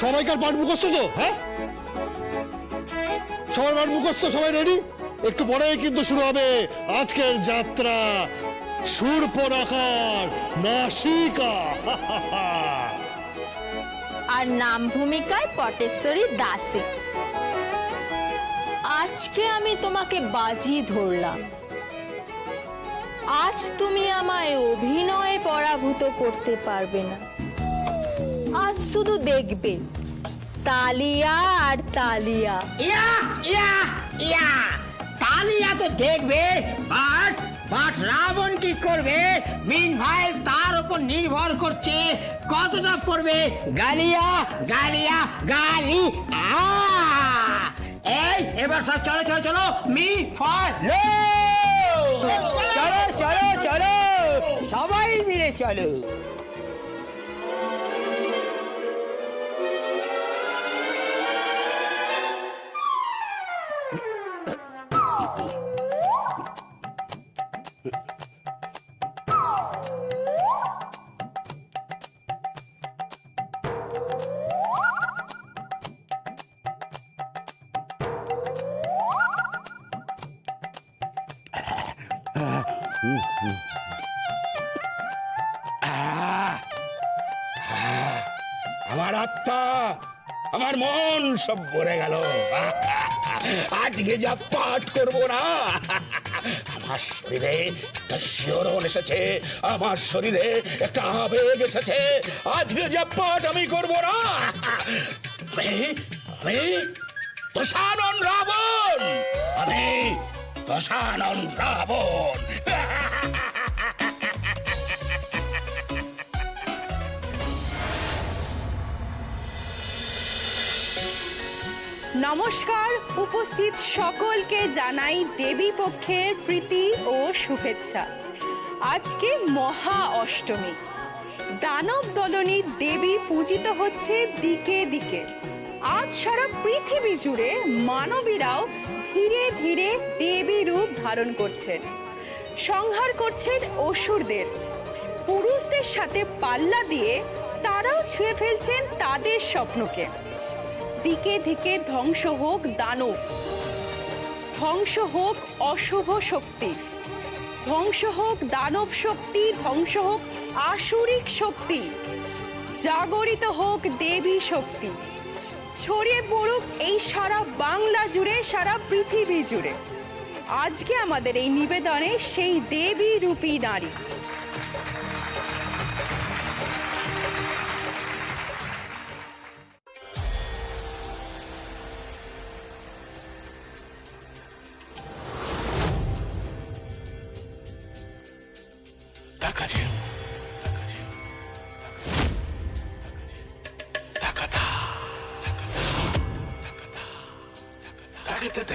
সবাইকার পাঠ মুখস্থ তো হ্যাঁ? সবার পাঠ মুখস্থ, সবাই রেডি একটু পরেই কিন্তু শুরু হবে আজকের যাত্রা সুরপরাকার নাসিকা। আর নাম ভূমিকায় পটেশ্বরী দাসী। আজকে আমি তোমাকে বাজি ধরলাম। আজ তুমি আমায় অভিনয়ে পরাভূত করতে পারবে না। আজ শুধু দেখবে। তালিয়া আর তালিয়া। ইয়া ইয়া ইয়া। তালিয়া তো দেখবে, বাট বাট রাবণ কি করবে? মিন ভাই তার উপর নির্ভর করছে। কতটা পড়বে? গালিয়া গালিয়া, গালি। এই, এবার সব চলো চলো চলো। মি ফলো চলো চলো চলো। সবাই মিলে চলো। আমার আত্মা, আমার মন সব ভরে গেল। আজকে যা পাঠ করব না, আমার শরীরে একটা শিহরণ এসেছে, আমার শরীরে একটা আবেগ এসেছে। আজকে যা পাঠ আমি করব না, আমি দশানন রাবণ নমস্কার, উপস্থিত সকলকে জানাই দেবী পক্ষের প্রীতি ও শুভেচ্ছা। আজকে মহা অষ্টমী। দানব দলনী দেবী পূজিত হচ্ছে দিকে দিকে। আজ সারা পৃথিবী জুড়ে মানবীরাও ধীরে ধীরে দেবী রূপ ধারণ করছেন সংহার করছেন অসুরদের। পুরুষদের সাথে পাল্লা দিয়ে তারাও ছুঁয়ে ফেলছেন তাদের স্বপ্নকে। দিকে দিকে ধ্বংস হোক দানব। ধ্বংস হোক অশুভ শক্তি। ধ্বংস হোক দানব শক্তি, ধ্বংস হোক আসুরিক শক্তি। জাগরিত হোক দেবী শক্তি। ছড়িয়ে পড়ুক এই সারা বাংলা জুড়ে, সারা পৃথিবী জুড়ে। আজকে আমাদের এই নিবেদনে সেই দেবী রূপী নারী। Grita.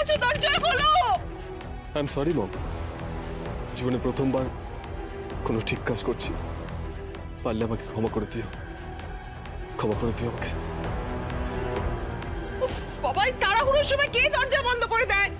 আছো দরজায় বলো! I am sorry mom. জীবনে প্রথমবার কোনো ঠিক কাজ করছি। পারলে আমাকে ক্ষমা করে দিও। ক্ষমা করে দিও আমাকে। উফ বাবাই তাড়াহুড়োর সময় কে দরজা বন্ধ করে দেয়?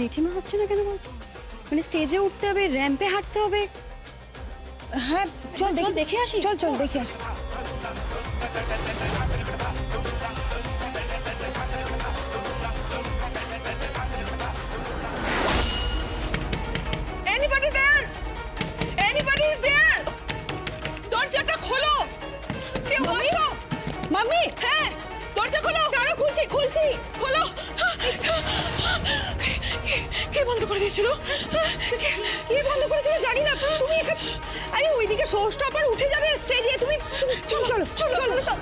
জেঠিমা হচ্ছে না কেন বলতো? মানে স্টেজে উঠতে হবে র্যাম্পে হাঁটতে হবে। হ্যাঁ চল দেখে দেখে আসি। চল চল দেখে আসি। করে দিয়েছিল? কে- কে বন্ধ করেছিল জানি না। তুমি আরে ওইদিকে শো স্টপার উঠে যাবে স্টেজে তুমি- চলো চলো চলো চলো।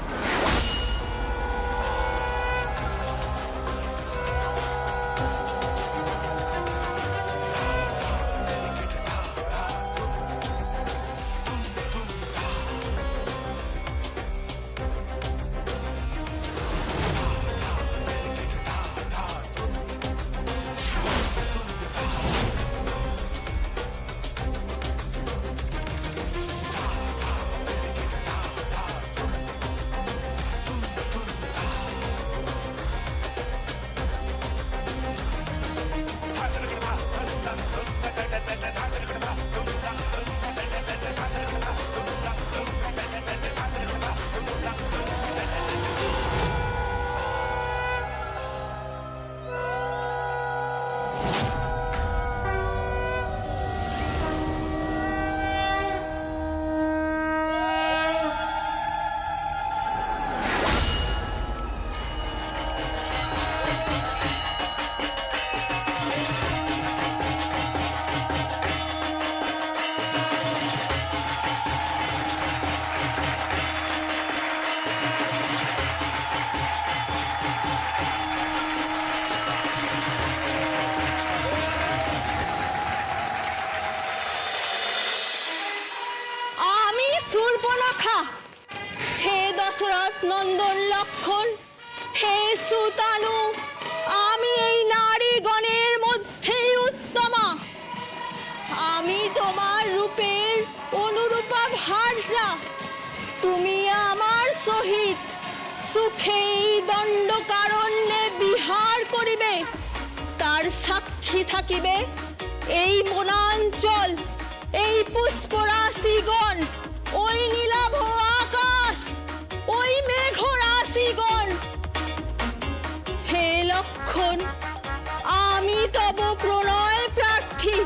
সাক্ষী থাকিবে। এই বনাঞ্চল, এই পুষ্পরাশিগণ, ওই নীলাভ আকাশ, ওই মেঘ রাশিগণ হে লক্ষণ, আমি তব প্রণয় প্রার্থী।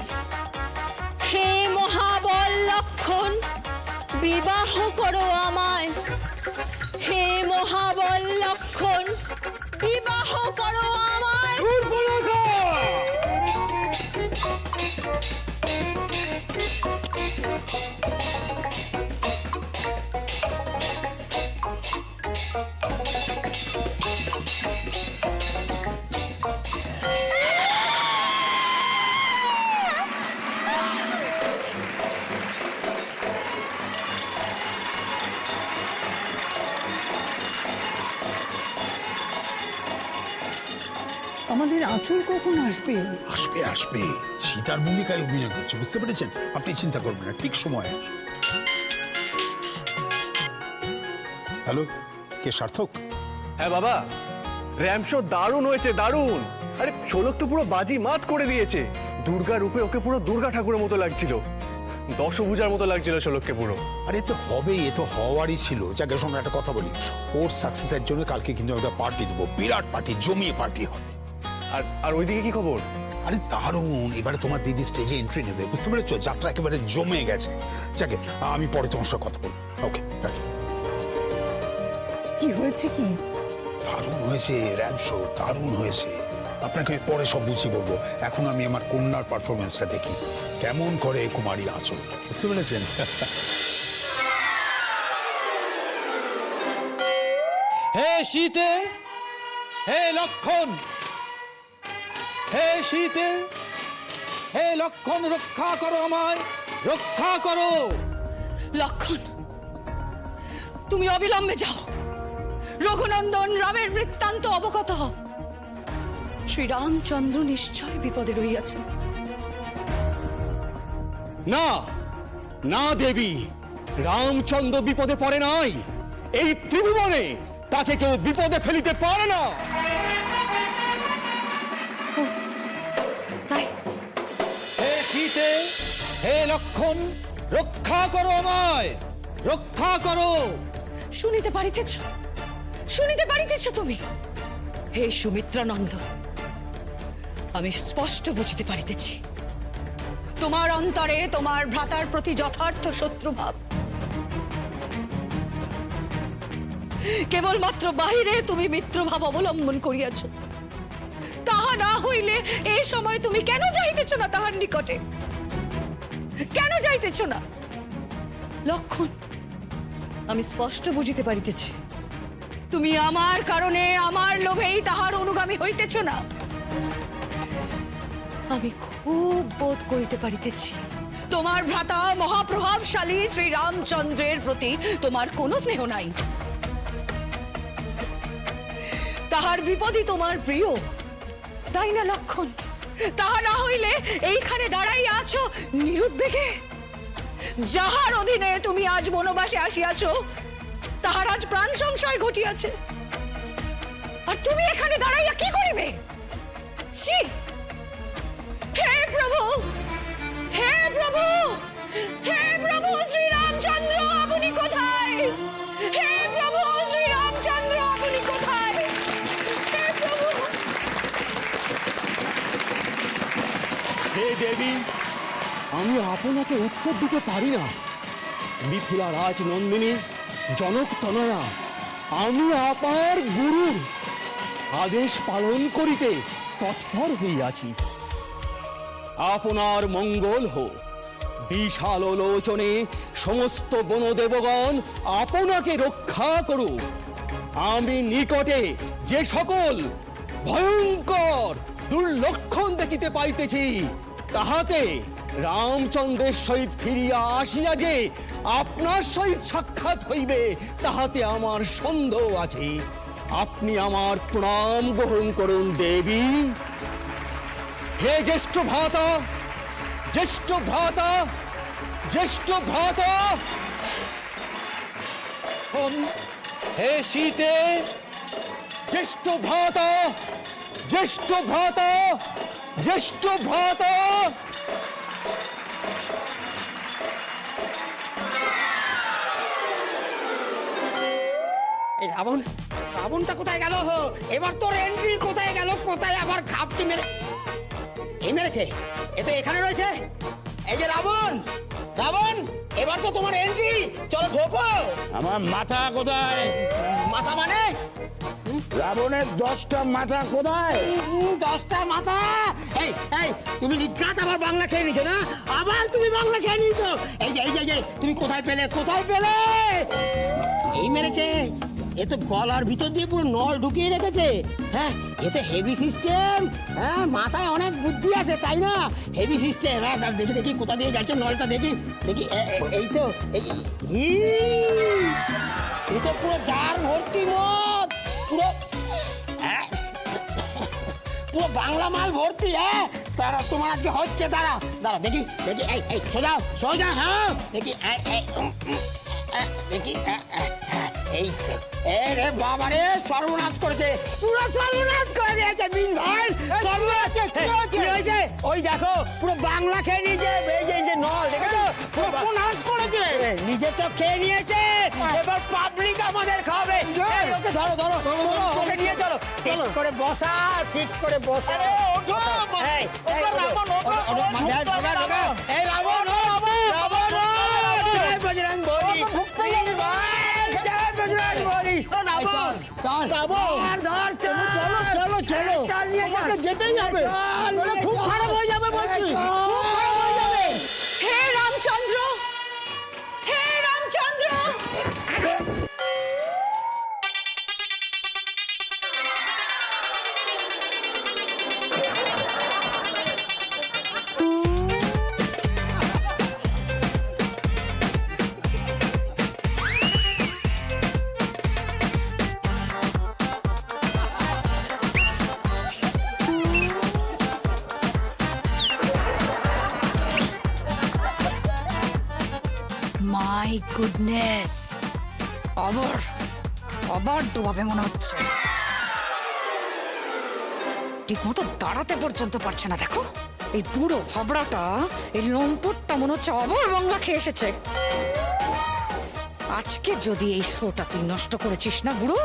হে মহাবল লক্ষণ, বিবাহ করো আমায়। হে মহাবল লক্ষণ, বিবাহ করো কখন আসবে? আসবে আসবে। সীতার ভূমিকায় অভিনয় করছে বুঝতে পেরেছেন? আপনি চিন্তা করবেন না ঠিক সময় হ্যালো কে সার্থক? হ্যাঁ বাবা। র্যাম্প শো দারুণ হয়েছে দারুণ। আরে শোলক তো পুরো বাজি মাত করে দিয়েছে। দুর্গা রূপে ওকে পুরো দুর্গা ঠাকুরের মতো লাগছিল। দশভূজার মতো লাগছিল শোলককে পুরো। আরে এ তো হবেই এ তো হওয়ারই ছিল। যাকে শোনো একটা কথা বলি। ওর সাকসেসের জন্য কালকে কিন্তু একটা পার্টি দেবো। বিরাট পার্টি জমিয়ে পার্টি হবে আর আর ওইদিকে কি খবর? আরে দারুণ। এবারে তোমার দিদি স্টেজে এন্ট্রি নেবে। বুঝতে পেরেছ? যাত্রা একেবারে জমে গেছে। যাকে আমি পরে তোমার সঙ্গে কথা বলব। ওকে রাখি। কি হয়েছে কি? দারুণ হয়েছে র্যাম শো দারুণ হয়েছে। আপনাকে আমি পরে সব বুঝিয়ে বলব। এখন আমি আমার কন্যার পারফরমেন্সটা দেখি। কেমন করে কুমারী আঁচল বুঝতে পেরেছেন? হে শীতে হে লক্ষণ হে শীতে হে লক্ষণ রক্ষা করো আমায় রক্ষা করো। লক্ষণ তুমি অবিলম্বে যাও। রঘুনন্দন রামের বৃত্তান্ত অবগত হও। শ্রীরামচন্দ্র নিশ্চয় বিপদে রইয়াছে না না দেবী রামচন্দ্র বিপদে পড়ে নাই। এই ত্রিভুবনে তাকে কেউ বিপদে ফেলিতে পারে না। শীতে হে লক্ষণ, রক্ষা করো আমায়, রক্ষা করো। শুনিতে পারিতেছ শুনিতে পারিতেছ তুমি। হে সুমিত্রানন্দ, আমি স্পষ্ট বুঝিতে পারিতেছি। তোমার অন্তরে তোমার ভ্রাতার প্রতি যথার্থ শত্রুভাব। কেবলমাত্র বাহিরে তুমি মিত্রভাব অবলম্বন করিয়াছ। তাহা না হইলে এই সময় তুমি কেন যাইতেছ না তাহার নিকটে? কেন যাইতেছ না? লক্ষণ, আমি স্পষ্ট বুঝিতে পারিতেছি। তুমি আমার কারণে, আমার লোভেই তাহার অনুগামী হইতেছ না। আমি খুব বোধ করিতে পারিতেছি, তোমার ভ্রাতা মহাপ্রভাবশালী শ্রী রামচন্দ্রের প্রতি তোমার কোনো স্নেহ নাই। তাহার বিপদই তোমার প্রিয়। তাই না লক্ষণ? তাহা না হইলে এইখানে দাঁড়াইয়া আছো নিরুদ্বেগে? যাহার অধীনে তুমি আজ বনবাসে আসিয়াছ, তাহার আজ প্রাণ সংশয় ঘটিয়াছে। আর তুমি এখানে দাঁড়াইয়া কি করিবে? ছি! হে প্রভু! হে প্রভু! হে প্রভু, শ্রীরামচন্দ্র, আপনি কোথায়? দেবী আমি আপনাকে উত্তর দিতে পারি না। মিথিলা রাজ নন্দিনী জনক তনয়া, আমি আপনার গুরু। আদেশ পালন করিতে তৎপর হইয়াছি। আপনার মঙ্গল হোক। বিশাল লোচনে সমস্ত বনদেবগণ আপনাকে রক্ষা করুক। আমি নিকটে যে সকল ভয়ঙ্কর দুর্লক্ষণ দেখিতে পাইতেছি তাহাতে রামচন্দ্রের সহিত ফিরিয়া আসিয়া যে আপনার সহিত সাক্ষাৎ হইবে তাহাতে আমার সন্দেহ আছে। আপনি আমার প্রণাম গ্রহণ করুন দেবী। হে জ্যেষ্ঠ ভ্রাতা জ্যেষ্ঠ ভ্রাতা জ্যেষ্ঠ ভ্রাতা। হে শীতে জ্যেষ্ঠ ভ্রাতা জ্যেষ্ঠ ভ্রাতা। জ্যেষ্ঠ ভ্রাতা এই রাবণ রাবণটা কোথায় গেল? এবার তোর এন্ট্রি কোথায় গেল? কোথায় আবার ঘাপটি মেরে এই মেরেছে? এ তো এখানে রয়েছে। এই যে রাবণ রাবণ এবার তো তোমার এন্ট্রি চলো ঢোকো। আমার মাথা কোথায়? মাথা মানে? রাবণের দশটা মাথা কোথায়? দশটা মাথা? এই এই, তুমি নিজ্ঞাত আবার বাংলা খেয়ে নিছো না? আবার তুমি বাংলা খেয়ে নিয়েছো? এই যে এই যে তুমি কোথায় পেলে? কোথায় পেলে? এই মেরেছে। এ তো গলার ভিতর দিয়ে পুরো নল ঢুকিয়ে রেখেছে। হ্যাঁ এ তো হেভি সিস্টেম হ্যাঁ মাথায় অনেক বুদ্ধি আছে, তাই না? হেভি সিস্টেম হ্যাঁ দেখি দেখি, কোথা দিয়ে যাচ্ছে নলটা, দেখি দেখি এই তো এই তো পুরো জার ভর্তি মদ। পুরো পুরো বাংলা মাল ভর্তি হ্যাঁ? তারা তোমার আজকে হচ্ছে তারা। দাঁড়া দেখি দেখি, এই এই, সোজা সোজা হ্যাঁ? দেখি দেখি এই তো। বাবা রে সর্বনাশ করেছে। পুরো সর্বনাশ করে দিয়েছে মিন ভাই। সর্বনাশ কি হয়েছে? ওই দেখো পুরো বাংলা খেয়ে নিয়েছে এই যে এই যে নল দেখেছ? সর্বনাশ করেছে। নিজে তো খেয়ে নিয়েছে। এবার পাবলিক আমাদের খাবে। ওকে ধরো ধরো ওকে নিয়ে চলো। ঠিক করে বসা ঠিক করে বসা। এই, রাবণ, চল, চল। ধর, চলো চলো চলো। চলো যেতেই হবে। খুব। খারাপ হয়ে যাবে বলছি। মাই গুডনেস অবর আবার ডোবাবে মনে হচ্ছে। ঠিক মতো দাঁড়াতে পর্যন্ত পারছে না, দেখো। এই বুড়ো হবড়াটা এই লম্পটটা মনে হচ্ছে অবর বাংলা খেয়ে এসেছে। আজকে যদি এই শোটা তুই নষ্ট করেছিস না বুড়ো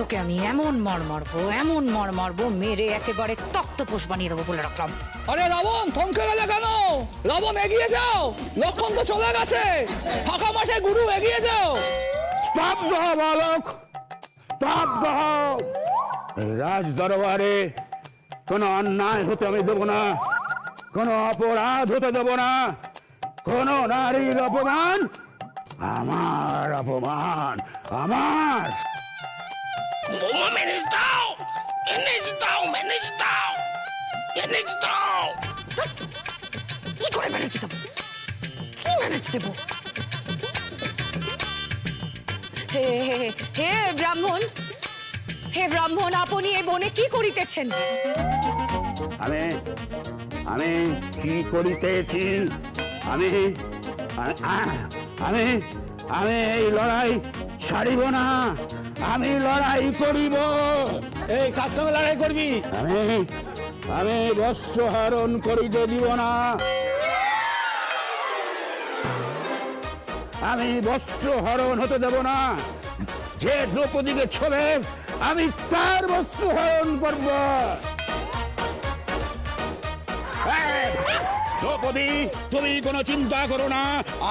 তোকে আমি এমন মর মারবো এমন মর মারবো মেরে একেবারে তক্তপোষ বানিয়ে দেবো বলে রাখলাম। আরে রাবণ থমকে গেলে কেন? রাবণ এগিয়ে যাও। লক্ষণ তো চলে গেছে। ফাঁকা মাঠে গুরু এগিয়ে যাও। স্তব্ধ বালক স্তব্ধ রাজ দরবারে কোনো অন্যায় হতে আমি দেবো না কোনো অপরাধ হতে দেবো না কোনো নারীর অপমান আমার অপমান আমার বৌমা ম্যানেজ দাও ম্যানেজ দাও ম্যানেজ দাও ম্যানেজ দাও কি করে ম্যানেজ দেবো কি ম্যানেজ দেবো হে হে হে, হে ব্রাহ্মণ হে ব্রাহ্মণ আপনি এই বনে কি করিতেছেন? আমি আমি কি করিতেছি? আমি আমি আমি এই লড়াই ছাড়িব না। আমি লড়াই করিব। এই কার সঙ্গে লড়াই করবি? আমি আমি বস্ত্র হরণ করিতে দিব না আমি বস্ত্র হরণ হতে দেব না। যে দ্রৌপদীকে ছবে আমি তার বস্ত্র হরণ করব। দ্রৌপদী তুমি কোনো চিন্তা করো না।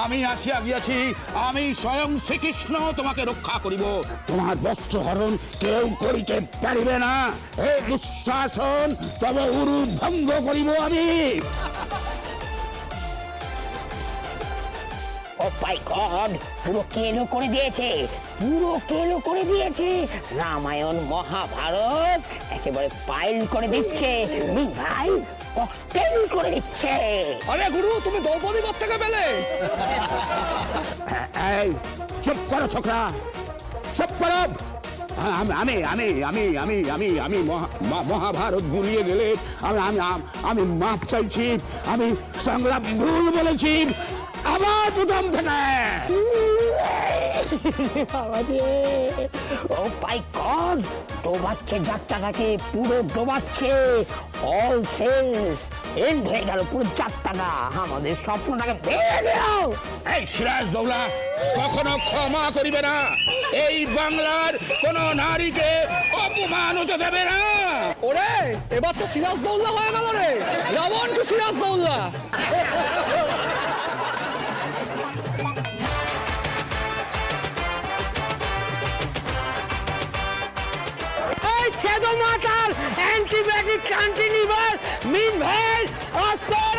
আমি আসিয়া গিয়াছি, আমি স্বয়ং শ্রীকৃষ্ণ তোমাকে রক্ষা করিব। তোমার বস্ত্র হরণ কেউ করিতে পারিবে না। হে দুঃশাসন, তবে উরু ভঙ্গ করিব আমি। গড, পুরো কেলো করে দিয়েছে, পুরো কেলো করে দিয়েছে। রামায়ণ মহাভারত একেবারে পাইল করে দিচ্ছে। ভাই ককটেল করে দিচ্ছে। আরে গুরু তুমি দ্রৌপদী থেকে পেলে? এই চুপ করো ছোকরা চুপ করো। আমি আমি আমি আমি আমি আমি আমি মহা- মহা- মহাভারত গুলিয়ে গেলে আমি আমি আমি মাপ চাইছি আমি সংগ্রাম ভুল বলেছি। আবার প্রথম থেকে। ও মাই গড ডোবাচ্ছে যাত্রাটাকে পুরো ডোবাচ্ছে। অল শেষ এন্ড হয়ে গেল পুরো যাত্রাটা। আমাদের স্বপ্নটাকে ভেঙে দিও এই সিরাজ দৌলা কখনো ক্ষমা করিবে না। এই বাংলার কোন নারীকে অপমান হতে দেবে না। ওরে এবার তো সিরাজ দৌল্লা হয়ে গেল রে। রাবণ কি সিরাজ দৌল্লা মাতাল অ্যান্টিবায়োটিক কান্টিনিভার মিনভেল ভাই